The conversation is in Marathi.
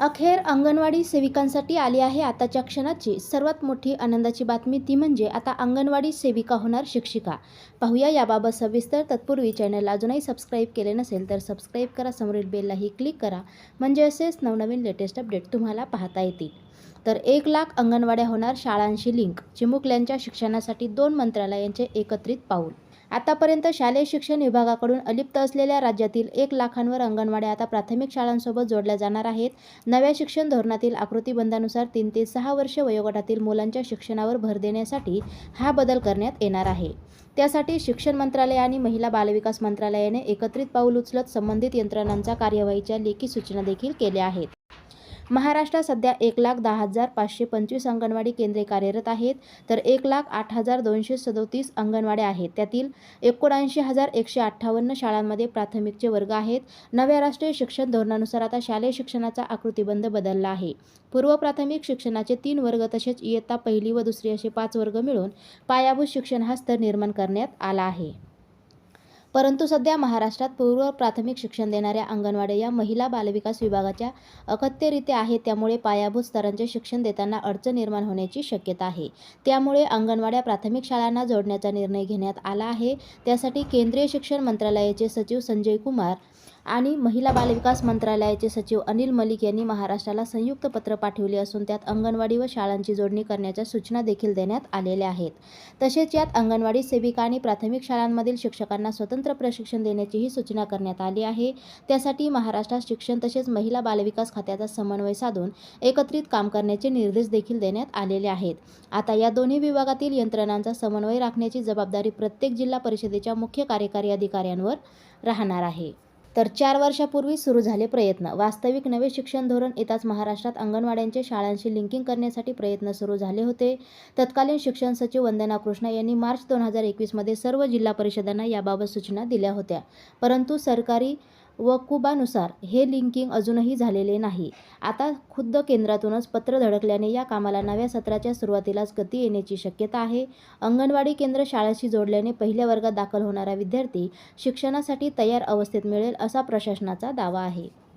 अखेर अंगणवाडी सेविकांसाठी आली आहे आताच्या क्षणाची सर्वात मोठी आनंदाची बातमी ती म्हणजे आता अंगणवाडी सेविका होणार शिक्षिका. पाहूया याबाबत सविस्तर. तत्पूर्वी चॅनलला अजूनही सबस्क्राईब केले नसेल तर सबस्क्राईब करा. समोरील बेललाही क्लिक करा. म्हणजे असेच नवनवीन लेटेस्ट अपडेट तुम्हाला पाहता येतील. तर एक लाख अंगणवाड्या होणार शाळांशी लिंक. चिमुकल्यांच्या शिक्षणासाठी दोन मंत्रालयांचे एकत्रित पाऊल. आतापर्यंत शालेय शिक्षण विभागाकडून अलिप्त असलेल्या राज्यातील एक लाखांवर अंगणवाड्या आता प्राथमिक शाळांसोबत जोडल्या जाणार आहेत. नव्या शिक्षण धोरणातील आकृतीबंधानुसार तीन ते सहा वर्ष वयोगटातील मुलांच्या शिक्षणावर भर देण्यासाठी हा बदल करण्यात येणार आहे. त्यासाठी शिक्षण मंत्रालय आणि महिला बालविकास मंत्रालयाने एकत्रित पाऊल उचलत संबंधित यंत्रणांचा कार्यवाहीच्या लेखी सूचना देखील केल्या आहेत. महाराष्ट्रात सध्या एक लाख दहा हजार पाचशे पंचवीस अंगणवाडी केंद्रे कार्यरत आहेत. तर एक लाख आठ हजार दोनशे सदोतीस अंगणवाड्या आहेत. त्यातील एकोणऐंशी हजार एकशे अठ्ठावन्न शाळांमध्ये प्राथमिकचे वर्ग आहेत. नव्या राष्ट्रीय शिक्षण धोरणानुसार आता शालेय शिक्षणाचा आकृतीबंध बदलला आहे. पूर्व प्राथमिक शिक्षणाचे तीन वर्ग तसेच इयत्ता पहिली व दुसरी असे पाच वर्ग मिळून पायाभूत शिक्षण हा स्तर निर्माण करण्यात आला आहे. परंतु सध्या महाराष्ट्रात पूर्व प्राथमिक शिक्षण देणाऱ्या अंगणवाड्या या महिला बालविकास विभागाच्या अखत्यरित्या आहेत. त्यामुळे पायाभूत स्तरांचे शिक्षण देताना अडचण निर्माण होण्याची शक्यता आहे. त्यामुळे अंगणवाड्या प्राथमिक शाळांना जोडण्याचा निर्णय घेण्यात आला आहे. त्यासाठी केंद्रीय शिक्षण मंत्रालयाचे सचिव संजय कुमार आणि महिला बालविकास मंत्रालयाचे सचिव अनिल मलिक यांनी महाराष्ट्राला संयुक्त पत्र पाठविले असून त्यात अंगणवाडी व शाळांची जोडणी करण्याच्या सूचना देखील देण्यात आलेल्या आहेत. तसेच यात अंगणवाडी सेविका आणि प्राथमिक शाळांमधील शिक्षकांना स्वतंत्र प्रशिक्षण देण्याचीही सूचना करण्यात आली आहे. त्यासाठी महाराष्ट्रात शिक्षण तसेच महिला बालविकास खात्याचा समन्वय साधून एकत्रित काम करण्याचे निर्देश देखील देण्यात आलेले आहेत. आता या दोन्ही विभागातील यंत्रणांचा समन्वय राखण्याची जबाबदारी प्रत्येक जिल्हा परिषदेच्या मुख्य कार्यकारी अधिकाऱ्यांवर राहणार आहे. तर चार वर्षापूर्वी सुरू झाले प्रयत्न. वास्तविक नवे शिक्षण धोरण येताच महाराष्ट्रात अंगणवाड्यांचे शाळांशी लिंकिंग करण्यासाठी प्रयत्न सुरू झाले होते. तत्कालीन शिक्षण सचिव वंदना कृष्णा यांनी मार्च दोन हजार एकवीसमध्ये सर्व जिल्हा परिषदांना याबाबत सूचना दिल्या होत्या. परंतु सरकारी व कुबानुसार हे लिंकिंग अजूनही झालेले नाही. आता खुद्द केंद्रातूनच पत्र धडकल्याने या कामाला नव्या सत्राच्या सुरुवातीलाच गती येण्याची शक्यता आहे. अंगणवाडी केंद्र शाळेशी जोडल्याने पहिल्या वर्गात दाखल होणारा विद्यार्थी शिक्षणासाठी तयार अवस्थेत मिळेल असा प्रशासनाचा दावा आहे.